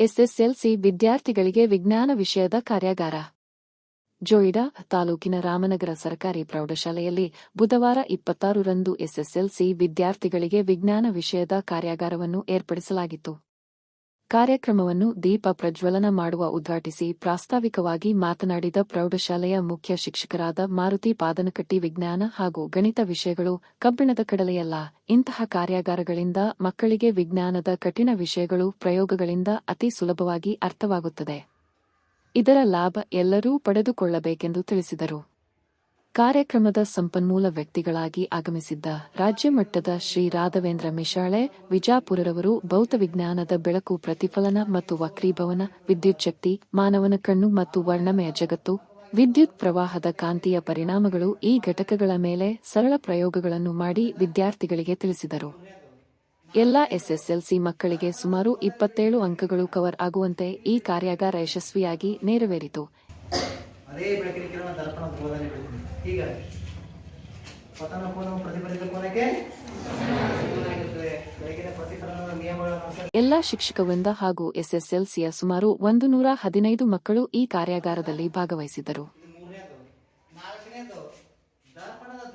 SSLC ವಿದ್ಯಾರ್ಥಿಗಳಿಗೆ ವಿಜ್ಞಾನ ವಿಷಯದ ಕಾರ್ಯಾಗಾರ. ಜೋಯಿಡಾ ತಾಲೂಕಿನ ರಾಮನಗರ ಸರ್ಕಾರಿ ಪ್ರೌಢಶಾಲೆಯಲ್ಲಿ ಬುಧವಾರ ಇಪ್ಪತ್ತಾರರಂದು ಎಸ್ಎಸ್ಎಲ್ಸಿ ವಿದ್ಯಾರ್ಥಿಗಳಿಗೆ ವಿಜ್ಞಾನ ವಿಷಯದ ಕಾರ್ಯಾಗಾರವನ್ನು ಏರ್ಪಡಿಸಲಾಗಿತ್ತು. ಕಾರ್ಯಕ್ರಮವನ್ನು ದೀಪ ಪ್ರಜ್ವಲನ ಮಾಡುವ ಉದ್ಘಾಟಿಸಿ ಪ್ರಾಸ್ತಾವಿಕವಾಗಿ ಮಾತನಾಡಿದ ಪ್ರೌಢಶಾಲೆಯ ಮುಖ್ಯ ಶಿಕ್ಷಕರಾದ ಮಾರುತಿ ಪಾದನಕಟ್ಟಿ ವಿಜ್ಞಾನ ಹಾಗೂ ಗಣಿತ ವಿಷಯಗಳು ಕಬ್ಬಿಣದ ಕಡಲೆಯಲ್ಲ, ಇಂತಹ ಕಾರ್ಯಾಗಾರಗಳಿಂದ ಮಕ್ಕಳಿಗೆ ವಿಜ್ಞಾನದ ಕಠಿಣ ವಿಷಯಗಳು ಪ್ರಯೋಗಗಳಿಂದ ಅತಿ ಸುಲಭವಾಗಿ ಅರ್ಥವಾಗುತ್ತದೆ. ಇದರ ಲಾಭ ಎಲ್ಲರೂ ಪಡೆದುಕೊಳ್ಳಬೇಕೆಂದು ತಿಳಿಸಿದರು. ಕಾರ್ಯಕ್ರಮದ ಸಂಪನ್ಮೂಲ ವ್ಯಕ್ತಿಗಳಾಗಿ ಆಗಮಿಸಿದ್ದ ರಾಜ್ಯ ಮಟ್ಟದ ಶ್ರೀ ರಾಘವೇಂದ್ರ ಮಿಶಾಳೆ ವಿಜಾಪುರರವರು ಭೌತವಿಜ್ಞಾನದ ಬೆಳಕು ಪ್ರತಿಫಲನ ಮತ್ತು ವಕ್ರೀಭವನ, ವಿದ್ಯುತ್ ಶಕ್ತಿ, ಮಾನವನ ಕಣ್ಣು ಮತ್ತು ವರ್ಣಮಯ ಜಗತ್ತು, ವಿದ್ಯುತ್ ಪ್ರವಾಹದ ಕಾಂತೀಯ ಪರಿಣಾಮಗಳು ಈ ಘಟಕಗಳ ಮೇಲೆ ಸರಳ ಪ್ರಯೋಗಗಳನ್ನು ಮಾಡಿ ವಿದ್ಯಾರ್ಥಿಗಳಿಗೆ ತಿಳಿಸಿದರು. ಎಲ್ಲ ಎಸ್ಎಸ್ಎಲ್ಸಿ ಮಕ್ಕಳಿಗೆ ಸುಮಾರು ಇಪ್ಪತ್ತೇಳು ಅಂಕಗಳು ಕವರ್ ಆಗುವಂತೆ ಈ ಕಾರ್ಯಾಗಾರ ಯಶಸ್ವಿಯಾಗಿ ನೆರವೇರಿತು. ಅದೇ ಬೆಳಕಿನ ಕಿರಣ ದರ್ಪಣ ಗೋಧನೆ ಬೆಳಕಿನ ಹೀಗಾಗಿ ಪತನ ಕೋನವು ಪ್ರತಿಫಲಿತ ಕೋನಕ್ಕೆ ಎಲ್ಲ ಶಿಕ್ಷಕವೃಂದ ಹಾಗೂ ಎಸ್ಎಸ್ಎಲ್ಸಿಯ ಸುಮಾರು ಒಂದು ನೂರ ಹದಿನೈದು ಮಕ್ಕಳು ಈ ಕಾರ್ಯಾಗಾರದಲ್ಲಿ ಭಾಗವಹಿಸಿದ್ದರು.